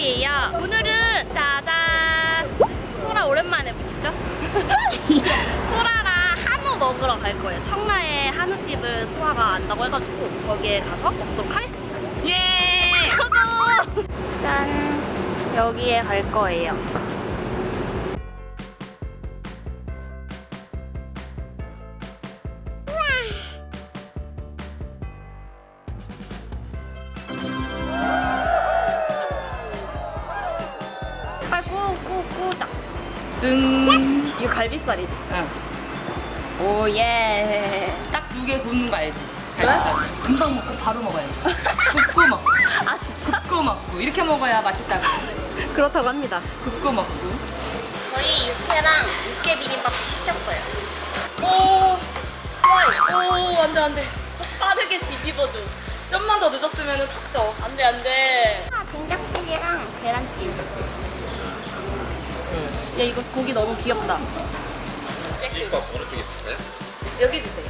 닭발이에요. 오늘은 짜잔 소라 오랜만에 보시죠? 소라랑 한우 먹으러 갈 거예요. 청라에 한우집을 소라가 안다고 해가지고 거기에 가서 먹도록 하겠습니다. 예! 고고! 짠! 여기에 갈 거예요. 갈비살이지? 응. 오 예. 딱 두 개 굽는 거 알지? 그래? 갈비살. 금방 먹고 바로 먹어야지. 굽고 먹고. 아 진짜? 굽고 먹고. 이렇게 먹어야 맛있다고. 그렇다고 합니다. 굽고 먹고. 저희 육회랑 육회 비빔밥 시켰어요. 오! 오, 안 돼, 안 돼. 빠르게 뒤집어줘. 좀만 더 늦었으면 탔어. 안 돼, 안 돼. 아, 된장찌개랑 계란찜. 야 이거 고기 너무 귀엽다. 비빔밥 어느 쪽에 있어요? 여기 주세요.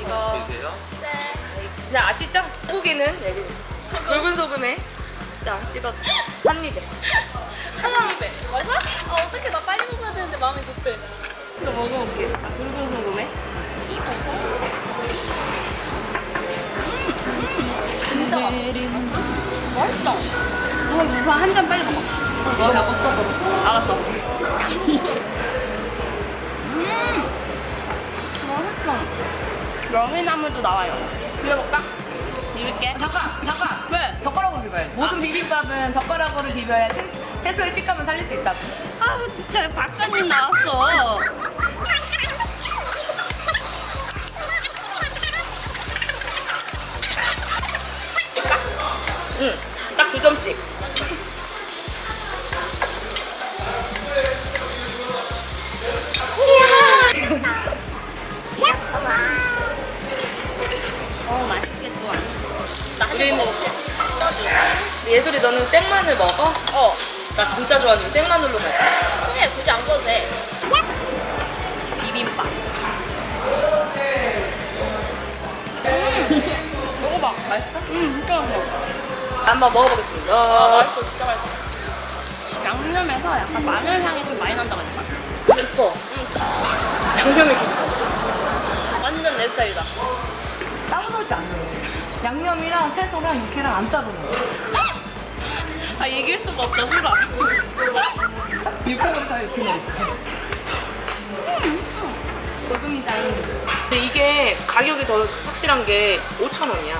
이거. 계세요? 그냥 아시죠? 고기는 여기. 굵은 소금에. 자, 찍어서. 한 입에. 한 입에. 맞아? 아 어떻게 나 빨리 먹어야 되는데 마음이 급해. 이거 먹어볼게. 아, 굵은 소금에. 맛있다. 어, 우선 한잔 빨리 먹어. 너 먹었어? 명이나물도 나와요. 비벼볼까? 비빌게. 잠깐, 잠깐. 왜? 젓가락으로 비벼야 돼. 모든 비빔밥은 젓가락으로 비벼야 생- 채소의 식감을 살릴 수 있다고. 아우 진짜 박사님 나왔어. 응. 딱 두 점씩. 어 맛있겠어. 우리 먹을게. 예솔이 너는 생마늘 먹어? 어. 나 진짜 좋아하는 생마늘로 먹어. 그래 굳이 안 꺼도 돼. 비빔밥. 먹어봐. 맛있어? 음 진짜 맛있어. 한번 먹어보겠습니다. 아, 맛있어. 진짜 맛있어. 양념에서 약간 마늘 향이 좀 많이 난다고 했나? 깊어. 양념이 깊어. 완전 내 스타일이다. 따로 넣지 않네. 양념이랑 채소랑 육회랑 안 따로 넣어. 아 얘기할 수가 없다 술아. 육회부터 이렇게 넣어. 소금이다. 근데 이게 가격이 더 확실한 게 5,000원이야.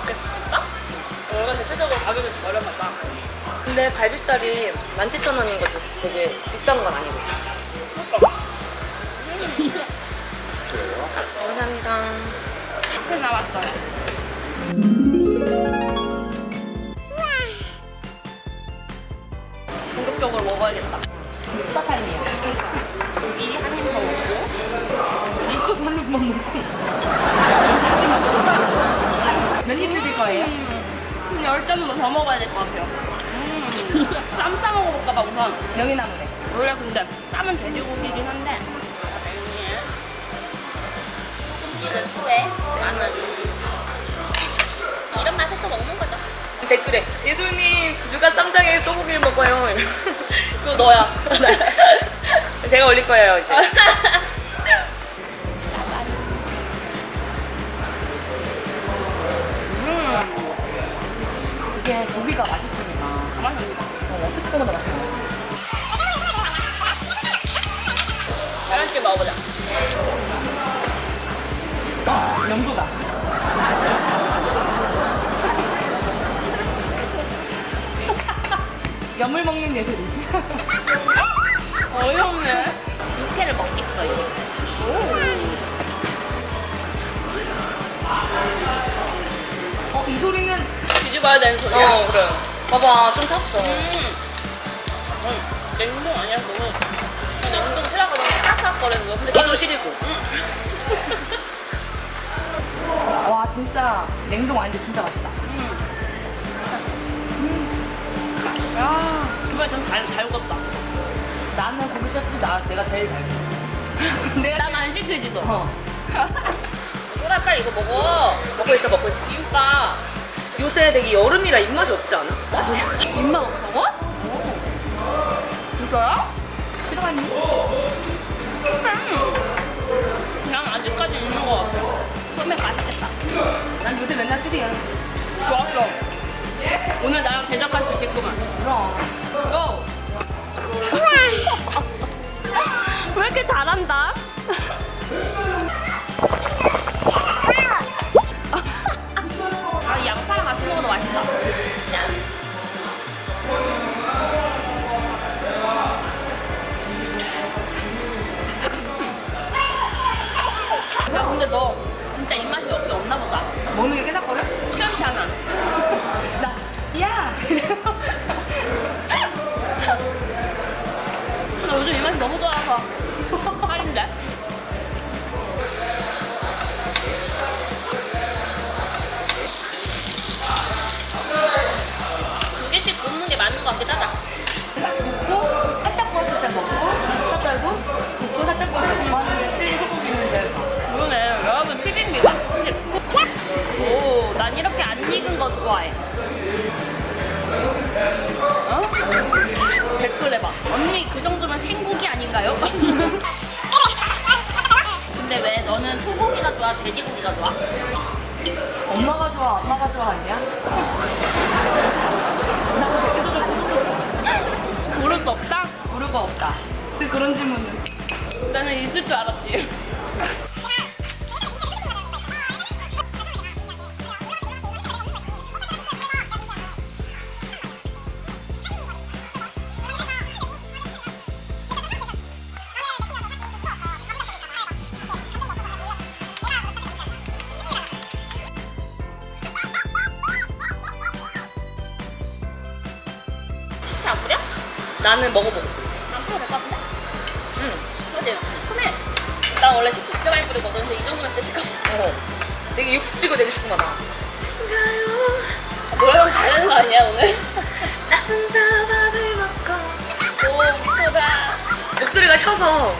좋겠다. 내가 대체적으로 가격이 좀 저렴하다. 근데 갈비살이 17,000원인 것도 되게 비싼 건 아니고. 더 먹어야 될 것 같아요. 음, 쌈 싸 먹어볼까봐 우선. 명이나물에. 원래 근데 쌈은 돼지고기긴 한데. 소금찌개 초에 마늘. 이런 맛에 또 먹는 거죠. 댓글에 예술님 누가 쌈장에 소고기를 먹어요? 그거 너야. 제가 올릴 거예요 이제. 이게 고기가 맛있으니까 가만히 있어. 어, 어떻게 먹어도 맛있어. 계란찜 먹어보자. 명소다. 염을 먹는 예술이. 어이없네. 육회를 먹겠어요. 어, 뒤집어야 되는 소리야. 어 그래. 봐봐 좀 탔어. 응. 냉동 아니야, 너무. 냉동 싫어하거든. 사각거리는 거. 근데 이거 시리고. 와 진짜 냉동 아닌데 진짜 맛있다. 야, 이번에 좀잘 잘 익었다. 나는 고기 소스 나 내가 제일 잘. 먹어. 내가 난 안 시키지도. 어. 소라 빨리 이거 먹어. 먹고 있어 먹고 있어. 김밥. 요 요새 되게 여름이라 입맛이 없지 않아? 입맛 없다고? 진짜야? 싫어하니? 난 아직까지 있는 것 같아. 소맥 맛있겠다. 난 요새 맨날 술이야. 좋았어. 오늘 나랑 대적할 수 있겠구만. 그럼. 고! 근데 너 진짜 입맛이 없게 없나 보다. 먹는 게 깨작거려? 아닌가요? 근데 왜 너는 소고기가 좋아? 돼지고기가 좋아? 엄마가 좋아, 엄마가 좋아 아니야? 모를 수 없다? 모를 거 없다. 근데 그런 질문은. 나는 있을 줄 알았지. 나는 먹어보고. 안 뿌려도 될것 같은데? 응. 근데 시큼해. 나 원래 식초 진짜 많이 뿌리거든. 근데 이 정도면 진짜 시큼해. 어. 되게 육수 치고 되게 거다. 친가요? 노래방 가야 되는 거 아니야, 오늘? 나 혼자 밥을 먹고. 오, 미쳐라. 목소리가 쉬어서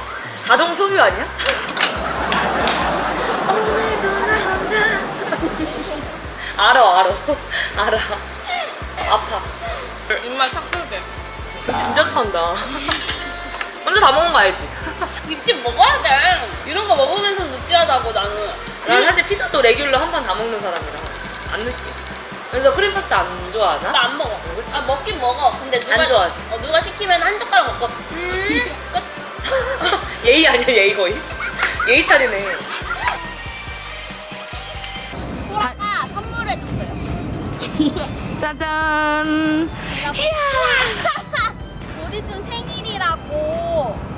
자동 소유 아니야? 오늘도 나 혼자. 알아, 알아. 알아. 아파. 입맛. 김치 진짜 좋아한다. 먼저 다 먹은 거 알지? 김치 먹어야 돼. 이런 거 먹으면서 느끼하다고, 나는. 난 사실 피자도 레귤러 한 번 다 먹는 사람이라 안 느껴. 그래서 크림 파스타 안 좋아하나? 나 안 먹어. 그치? 아, 먹긴 먹어. 근데 누가, 안 좋아하지? 어, 누가 시키면 한 젓가락 먹고, 음, 끝. 예의 아니야 예의 거의? 예의 차리네. 소라가 선물해줬어요. 짜잔. 곧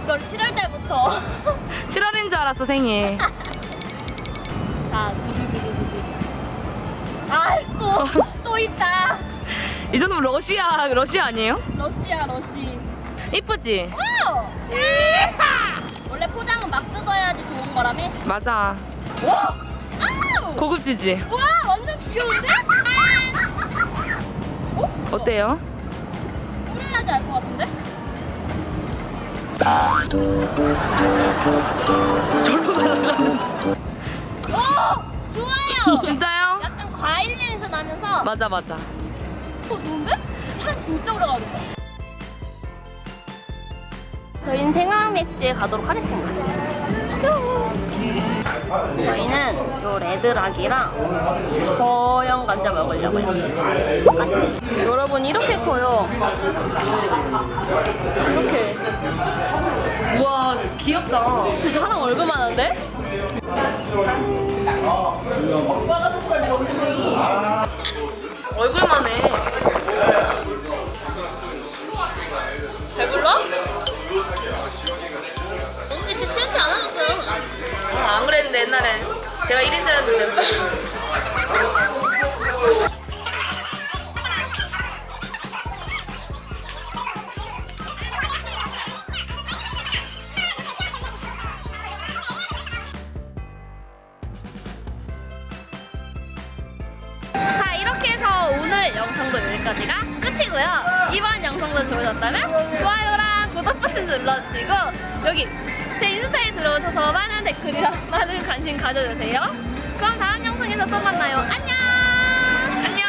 이걸 7월 달부터. 7월인 줄 알았어 생일. 자, 두두두두두. 아, 또, 또 있다. 이 정도면 러시아 러시아 아니에요? 러시아, 러시. 이쁘지? 원래 포장은 막 뜯어야지 좋은 거라며? 맞아. 아우! 고급지지? 와, 완전 귀여운데? 어? 어때요? 소리나지 알것 같은데? 절로 날아가는. 오! 좋아요! 진짜요? 약간 과일 냄새 나면서 맞아 맞아. 어, 좋은데? 한 진짜 오래 가겠다. 저희는 생황 맥주에 가도록 하겠습니다. 저희는 요 레드락이랑 거영 감자 먹으려고요. 여러분 이렇게 커요. 이렇게. 귀엽다. 진짜 사람 얼굴만 한데? 얼굴만 해. 배불러? 언니 진짜 시원치 않아졌어요. 아, 안 그랬는데 옛날에 제가 1인자였는데 영상도 여기까지가 끝이고요. 이번 영상도 좋으셨다면 좋아요랑 구독 버튼 눌러주시고 여기 제 인스타에 들어오셔서 많은 댓글이랑 많은 관심 가져주세요. 그럼 다음 영상에서 또 만나요. 안녕! 안녕!